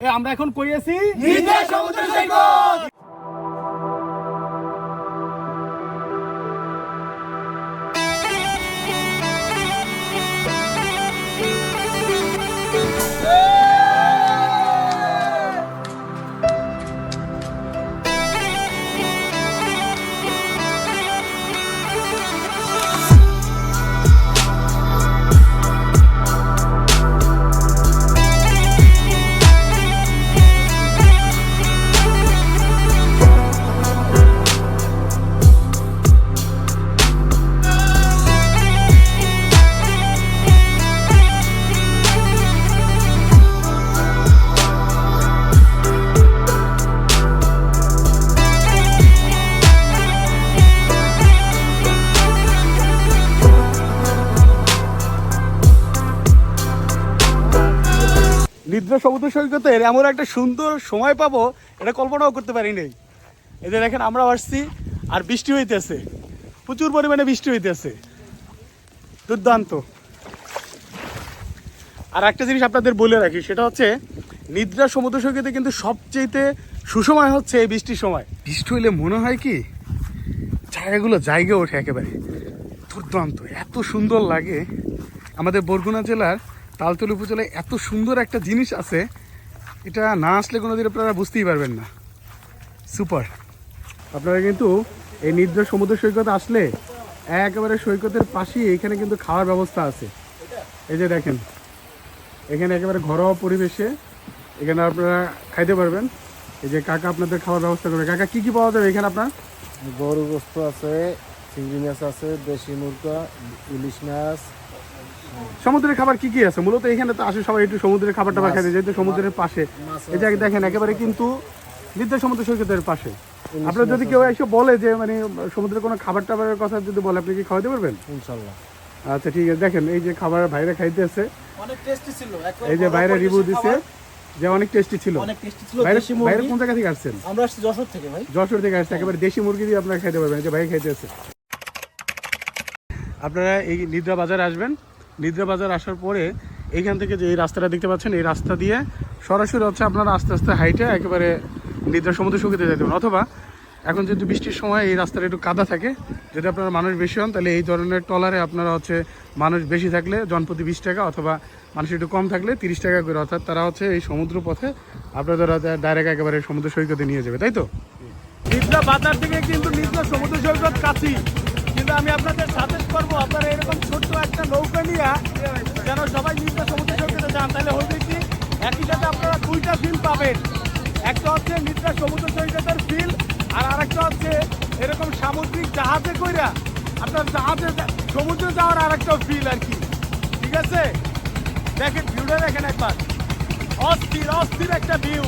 আমরা এখন করিয়েছি নিদ্রা সমুদ্র সৈকতের এমন একটা সুন্দর সময় পাবো, এটা কল্পনাও করতে পারি নাই। এই যে দেখেন আমরা আসছি আর বৃষ্টি হইতেছে। প্রচুর পরিমাণে বৃষ্টি হইতেছে। দুর্দান্ত। আর একটা জিনিস আপনাদের বলে রাখি, সেটা হচ্ছে, নিদ্রা সমুদ্র সৈকতে কিন্তু সবচেয়েতে সুসময় হচ্ছে এই বৃষ্টির সময়। বৃষ্টি হইলে মনে হয় কি, জায়গাগুলো জায়গা ওঠে একেবারে। দুর্দান্ত, এত সুন্দর লাগে। আমাদের বরগুনা জেলার তালতলি উপজেলায় এত সুন্দর একটা জিনিস আছে, এটা না আসলে কোনোদিন আপনারা বুঝতেই পারবেন না। সুপার। আপনারা কিন্তু এই নিদ্রা সমুদ্র সৈকত আসলে একেবারে সৈকতের পাশেই এখানে কিন্তু খাওয়ার ব্যবস্থা আছে। এই যে দেখেন, এখানে একেবারে ঘরোয়া পরিবেশে এখানে আপনারা খাইতে পারবেন। এই যে কাকা আপনাদের খাওয়ার ব্যবস্থা করবে। কাকা, কি কি পাওয়া যাবে এখানে আপনার? গরু গোস্ত আছে, চিংড়ি মাছ আছে, দেশি মুরগা, ইলিশ মাছ সমুদ্রের খাবার কি কি আছে? মূলত এখানে তো আসে সবাই একটু সমুদ্রের খাবার টাবার খাইতে যেহেতু সমুদ্রের পাশে। দেখেন একেবারে কিন্তু নিদ্রা সমুদ্র সৈকতের পাশে। আপনার যদি কেউ এসে বলে যে মানে সমুদ্রের কোনো খাবার টাবারের কথা যদি বলে আপনি কি খাওয়াতে পারবেন? ইনশাল্লাহ। আচ্ছা ঠিক আছে। দেখেন এই যে খাবার অনেক টেস্টি ছিল। এই যে রিভিউ দিছে যে অনেক টেস্টি ছিল। অনেক টেস্টি ছিল। বাইরে দেশি বাইরে মুরগি কোন জায়গা থেকে আসছেন? আমরা আসছি যশোর থেকে ভাই। যশোর থেকে আসছে একেবারে দেশি মুরগি দিয়ে আপনারা খাইতে পারবেন। এই যে ভাই খাইতেছে। আপনারা এই নিদ্রা বাজার আসবেন। নিদ্রা বাজার আসার পরে এইখান থেকে যে এই রাস্তাটা দেখতে পাচ্ছেন, এই রাস্তা দিয়ে সরাসরি হচ্ছে আপনারা আস্তে আস্তে হাইটে একেবারে নিদ্রা সমুদ্র সৈকতে যেতে পারেন অথবা এখন যেহেতু বৃষ্টির সময় এই রাস্তাটা একটু কাদা থাকে, যদি আপনারা মানুষ বেশি হন, তাহলে এই ধরনের ট্রলারে আপনারা হচ্ছে মানুষ বেশি থাকলে জনপ্রতি বিশ টাকা অথবা মানুষ একটু কম থাকলে তিরিশ টাকা করে, অর্থাৎ তারা হচ্ছে এই সমুদ্র পথে আপনাদের ডাইরেক্ট একেবারে সমুদ্র সৈকতে নিয়ে যাবে, তাই তো? নিদ্রা বাজার থেকে কিন্তু নিদ্রা সমুদ্র সৈকত কাছি কিন্তু আমি আপনাদের সাজেস্ট করব, আপনারা এরকম ছোট্ট একটা নৌকা নিয়ে যেন সবাই নিদ্রা সমুদ্র সৈকতে যান। তাহলে হবে কি, একই সাথে আপনারা দুইটা ফিল পাবেন। একটা হচ্ছে নিদ্রা সমুদ্র সৈকতের ফিল আর আরেকটা হচ্ছে এরকম সামুদ্রিক জাহাজে কইরা আপনার জাহাজে সমুদ্রে যাওয়ার আরেকটা ফিল আর কি। ঠিক আছে? দেখেন ভিউটা দেখেন একবার। অস্থির অস্থির একটা ভিউ